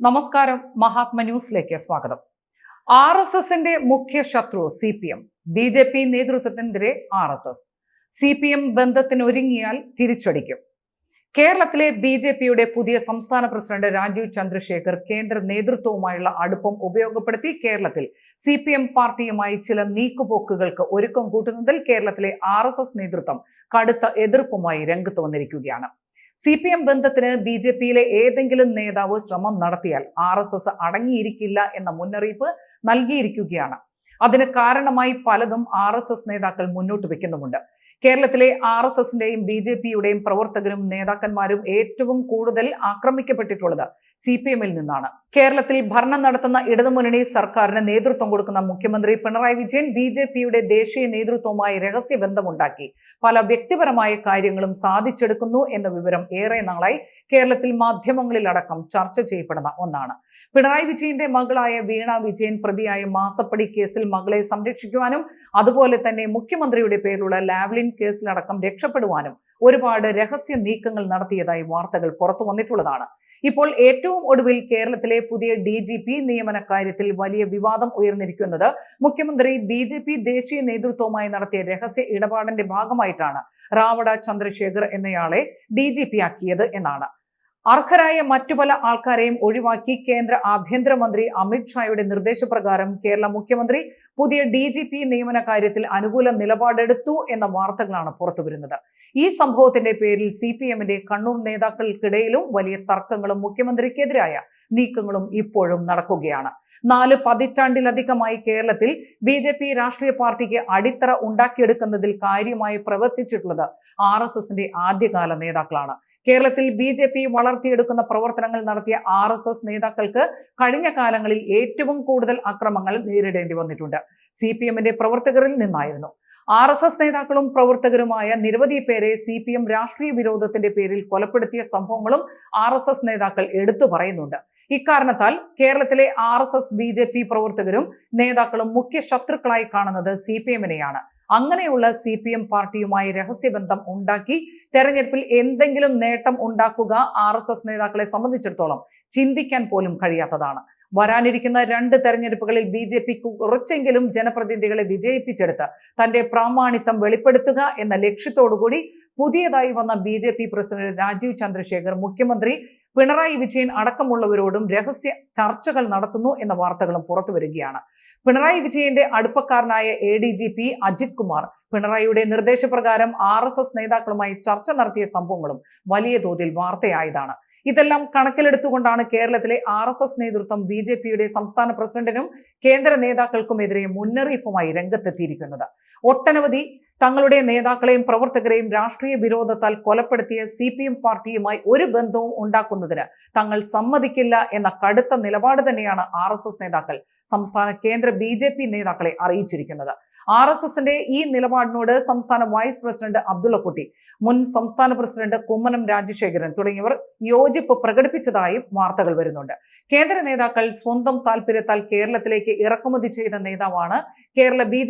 നമസ്കാരം. മഹാത്മ ന്യൂസിലേക്ക് സ്വാഗതം. ആർ എസ് എസിന്റെ മുഖ്യ ശത്രു C P M B J P നേതൃത്വത്തിനെതിരെ R S S. C P M ബന്ധത്തിനൊരുങ്ങിയാൽ തിരിച്ചടിക്കും. കേരളത്തിലെ ബി ജെ പിയുടെ പുതിയ സംസ്ഥാന പ്രസിഡന്റ് രാജീവ് ചന്ദ്രശേഖർ കേന്ദ്ര നേതൃത്വവുമായുള്ള അടുപ്പം ഉപയോഗപ്പെടുത്തി കേരളത്തിൽ സി പി എം പാർട്ടിയുമായി ചില നീക്കുപോക്കുകൾക്ക് ഒരുക്കം കൂട്ടുന്നതിൽ കേരളത്തിലെ ആർ എസ് എസ് നേതൃത്വം കടുത്ത എതിർപ്പുമായി രംഗത്ത് വന്നിരിക്കുകയാണ്. സി പി എം ബന്ധത്തിന് ബി ജെ പിയിലെ ഏതെങ്കിലും നേതാവ് ശ്രമം നടത്തിയാൽ ആർ എസ് എസ് അടങ്ങിയിരിക്കില്ല എന്ന മുന്നറിയിപ്പ് നൽകിയിരിക്കുകയാണ്. അതിന് കാരണമായി പലതും ആർ എസ് എസ് നേതാക്കൾ മുന്നോട്ട് വെക്കുന്നുമുണ്ട്. കേരളത്തിലെ ആർ എസ് എസിന്റെയും ബി ജെ പിയുടെയും പ്രവർത്തകരും നേതാക്കന്മാരും ഏറ്റവും കൂടുതൽ ആക്രമിക്കപ്പെട്ടിട്ടുള്ളത് സി പി എമ്മിൽ നിന്നാണ്. കേരളത്തിൽ ഭരണം നടത്തുന്ന ഇടതുമുന്നണി സർക്കാരിന് നേതൃത്വം കൊടുക്കുന്ന മുഖ്യമന്ത്രി പിണറായി വിജയൻ ബി ജെ പിയുടെ ദേശീയ നേതൃത്വവുമായി രഹസ്യബന്ധമുണ്ടാക്കി പല വ്യക്തിപരമായ കാര്യങ്ങളും സാധിച്ചെടുക്കുന്നു എന്ന വിവരം ഏറെ നാളായി കേരളത്തിൽ മാധ്യമങ്ങളിലടക്കം ചർച്ച ചെയ്യപ്പെടുന്ന ഒന്നാണ്. പിണറായി വിജയന്റെ മകളായ വീണ വിജയൻ പ്രതിയായ മാസപ്പടി കേസിൽ മകളെ സംരക്ഷിക്കുവാനും അതുപോലെ തന്നെ മുഖ്യമന്ത്രിയുടെ പേരിലുള്ള ലാവ്ലിൻ കേസിലടക്കം രക്ഷപ്പെടുവാനും ഒരുപാട് രഹസ്യ നീക്കങ്ങൾ നടത്തിയതായി വാർത്തകൾ പുറത്തു വന്നിട്ടുള്ളതാണ്. ഇപ്പോൾ ഏറ്റവും ഒടുവിൽ കേരളത്തിലെ പുതിയ ഡി ജി പി നിയമന കാര്യത്തിൽ വലിയ വിവാദം ഉയർന്നിരിക്കുന്നത് മുഖ്യമന്ത്രി ബി ജെ പി ദേശീയ നേതൃത്വവുമായി നടത്തിയ രഹസ്യ ഇടപാടിന്റെ ഭാഗമായിട്ടാണ്. റാവട ചന്ദ്രശേഖർ എന്നയാളെ ഡി ജി പി ആക്കിയത് എന്നാണ്. അർഹരായ മറ്റു പല ആൾക്കാരെയും ഒഴിവാക്കി കേന്ദ്ര ആഭ്യന്തരമന്ത്രി അമിത്ഷായുടെ നിർദ്ദേശപ്രകാരം കേരള മുഖ്യമന്ത്രി പുതിയ ഡി ജി പി നിയമന കാര്യത്തിൽ അനുകൂല നിലപാടെടുത്തു എന്ന വാർത്തകളാണ് പുറത്തുവരുന്നത്. ഈ സംഭവത്തിന്റെ പേരിൽ സി പി എമ്മിന്റെ കണ്ണൂർ നേതാക്കൾക്കിടയിലും വലിയ തർക്കങ്ങളും മുഖ്യമന്ത്രിക്കെതിരായ നീക്കങ്ങളും ഇപ്പോഴും നടക്കുകയാണ്. നാല് പതിറ്റാണ്ടിലധികമായി കേരളത്തിൽ ബി ജെ പി രാഷ്ട്രീയ പാർട്ടിക്ക് അടിത്തറ ഉണ്ടാക്കിയെടുക്കുന്നതിൽ കാര്യമായി പ്രവർത്തിച്ചിട്ടുള്ളത് ആർ എസ് എസിന്റെ ആദ്യകാല നേതാക്കളാണ്. കേരളത്തിൽ ബി ജെ പി വളർത്തിയെടുക്കുന്ന പ്രവർത്തനങ്ങൾ നടത്തിയ ആർ എസ് എസ് നേതാക്കൾക്ക് കഴിഞ്ഞ കാലങ്ങളിൽ ഏറ്റവും കൂടുതൽ അക്രമങ്ങൾ നേരിടേണ്ടി വന്നിട്ടുണ്ട്. സി പി എമ്മിന്റെ പ്രവർത്തകരിൽ നിന്നായിരുന്നു. ആർ എസ് എസ് നേതാക്കളും പ്രവർത്തകരുമായ നിരവധി പേരെ സി പി എം രാഷ്ട്രീയ വിരോധത്തിന്റെ പേരിൽ കൊലപ്പെടുത്തിയ സംഭവങ്ങളും ആർ എസ് എസ് നേതാക്കൾ എടുത്തു പറയുന്നുണ്ട്. ഇക്കാരണത്താൽ കേരളത്തിലെ R S S B J P പ്രവർത്തകരും നേതാക്കളും മുഖ്യ ശത്രുക്കളായി കാണുന്നത് സി പി എമ്മിനെയാണ്. അങ്ങനെയുള്ള സി പി എം പാർട്ടിയുമായി രഹസ്യബന്ധം ഉണ്ടാക്കി തെരഞ്ഞെടുപ്പിൽ എന്തെങ്കിലും നേട്ടം ഉണ്ടാക്കുക ആർ എസ് എസ് നേതാക്കളെ സംബന്ധിച്ചിടത്തോളം ചിന്തിക്കാൻ പോലും കഴിയാത്തതാണ്. വരാനിരിക്കുന്ന രണ്ട് തെരഞ്ഞെടുപ്പുകളിൽ ബി ജെ പി കുറച്ചെങ്കിലും ജനപ്രതിനിധികളെ വിജയിപ്പിച്ചെടുത്ത് തന്റെ പ്രാമാണിത്വം വെളിപ്പെടുത്തുക എന്ന ലക്ഷ്യത്തോടുകൂടി പുതിയതായി വന്ന B J P president Rajeev Chandrasekhar മുഖ്യമന്ത്രി പിണറായി വിജയൻ അടക്കമുള്ളവരോടും രഹസ്യ ചർച്ചകൾ നടത്തുന്നു എന്ന വാർത്തകളും പുറത്തു വരികയാണ്. പിണറായി വിജയന്റെ അടുപ്പക്കാരനായ A D G P Ajith Kumar പിണറായിയുടെ നിർദ്ദേശപ്രകാരം ആർ എസ് എസ് നേതാക്കളുമായി ചർച്ച നടത്തിയ സംഭവങ്ങളും വലിയ തോതിൽ വാർത്തയായതാണ്. ഇതെല്ലാം കണക്കിലെടുത്തുകൊണ്ടാണ് കേരളത്തിലെ ആർ എസ് എസ് നേതൃത്വം ബി ജെ പിയുടെ സംസ്ഥാന പ്രസിഡന്റിനും കേന്ദ്ര നേതാക്കൾക്കുമെതിരെ മുന്നറിയിപ്പുമായി രംഗത്തെത്തിയിരിക്കുന്നത്. ഒട്ടനവധി തങ്ങളുടെ നേതാക്കളെയും പ്രവർത്തകരെയും രാഷ്ട്രീയ വിരോധത്താൽ കൊലപ്പെടുത്തിയ സി പി എം പാർട്ടിയുമായി ഒരു ബന്ധവും ഉണ്ടാക്കുന്നതിന് തങ്ങൾ സമ്മതിക്കില്ല എന്ന കടുത്ത നിലപാട് തന്നെയാണ് ആർ എസ് എസ് നേതാക്കൾ സംസ്ഥാന കേന്ദ്ര ബി ജെ പി നേതാക്കളെ അറിയിച്ചിരിക്കുന്നത്. ആർ എസ് എസിന്റെ ഈ നിലപാടിനോട് സംസ്ഥാന വൈസ് പ്രസിഡന്റ് അബ്ദുള്ളക്കുട്ടി മുൻ സംസ്ഥാന പ്രസിഡന്റ് കുമ്മനം രാജശേഖരൻ തുടങ്ങിയവർ യോജിപ്പ് പ്രകടിപ്പിച്ചതായും വാർത്തകൾ വരുന്നുണ്ട്. കേന്ദ്ര നേതാക്കൾ സ്വന്തം താല്പര്യത്താൽ കേരളത്തിലേക്ക് ഇറക്കുമതി ചെയ്ത നേതാവാണ് കേരള ബി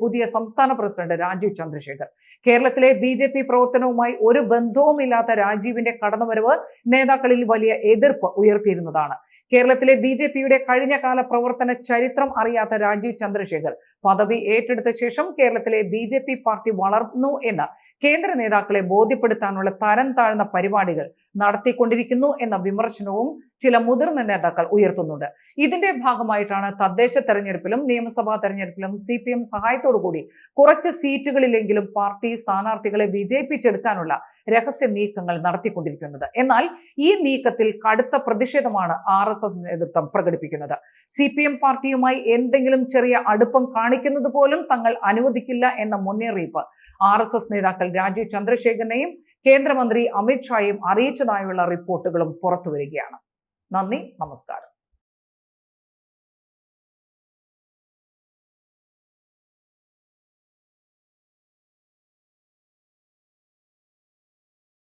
പുതിയ സംസ്ഥാന പ്രസിഡന്റ് രാജീവ് ചന്ദ്രശേഖർ. കേരളത്തിലെ ബി ജെ പി പ്രവർത്തനവുമായി ഒരു ബന്ധവുമില്ലാത്ത രാജീവിന്റെ കടന്നുവരവ് നേതാക്കളിൽ വലിയ എതിർപ്പ് ഉയർത്തിയിരുന്നതാണ്. കേരളത്തിലെ ബി ജെ പിയുടെ കഴിഞ്ഞകാല പ്രവർത്തന ചരിത്രം അറിയാത്ത രാജീവ് ചന്ദ്രശേഖർ പദവി ഏറ്റെടുത്ത ശേഷം കേരളത്തിലെ ബി ജെ പി പാർട്ടി വളർന്നു എന്ന് കേന്ദ്ര നേതാക്കളെ ബോധ്യപ്പെടുത്താനുള്ള തരം താഴ്ന്ന പരിപാടികൾ നടത്തിക്കൊണ്ടിരിക്കുന്നു എന്ന വിമർശനവും ചില മുതിർന്ന നേതാക്കൾ ഉയർത്തുന്നുണ്ട്. ഇതിന്റെ ഭാഗമായിട്ടാണ് തദ്ദേശ തെരഞ്ഞെടുപ്പിലും നിയമസഭാ തെരഞ്ഞെടുപ്പിലും സി പി എം സഹായത്തോടുകൂടി കുറച്ച് സീറ്റുകളിലെങ്കിലും പാർട്ടി സ്ഥാനാർത്ഥികളെ വിജയിപ്പിച്ചെടുക്കാനുള്ള രഹസ്യ നീക്കങ്ങൾ നടത്തിക്കൊണ്ടിരിക്കുന്നത്. എന്നാൽ ഈ നീക്കത്തിൽ കടുത്ത പ്രതിഷേധമാണ് ആർ എസ് എസ് നേതൃത്വം പ്രകടിപ്പിക്കുന്നത്. സി പി എം പാർട്ടിയുമായി എന്തെങ്കിലും ചെറിയ അടുപ്പം കാണിക്കുന്നത് പോലും തങ്ങൾ അനുവദിക്കില്ല എന്ന മുന്നറിയിപ്പ് ആർ എസ് എസ് നേതാക്കൾ രാജീവ് ചന്ദ്രശേഖരനെയും കേന്ദ്രമന്ത്രി അമിത്ഷായും അറിയിച്ചതായുള്ള റിപ്പോർട്ടുകളും പുറത്തുവരികയാണ്. നന്ദി നമസ്കാരം.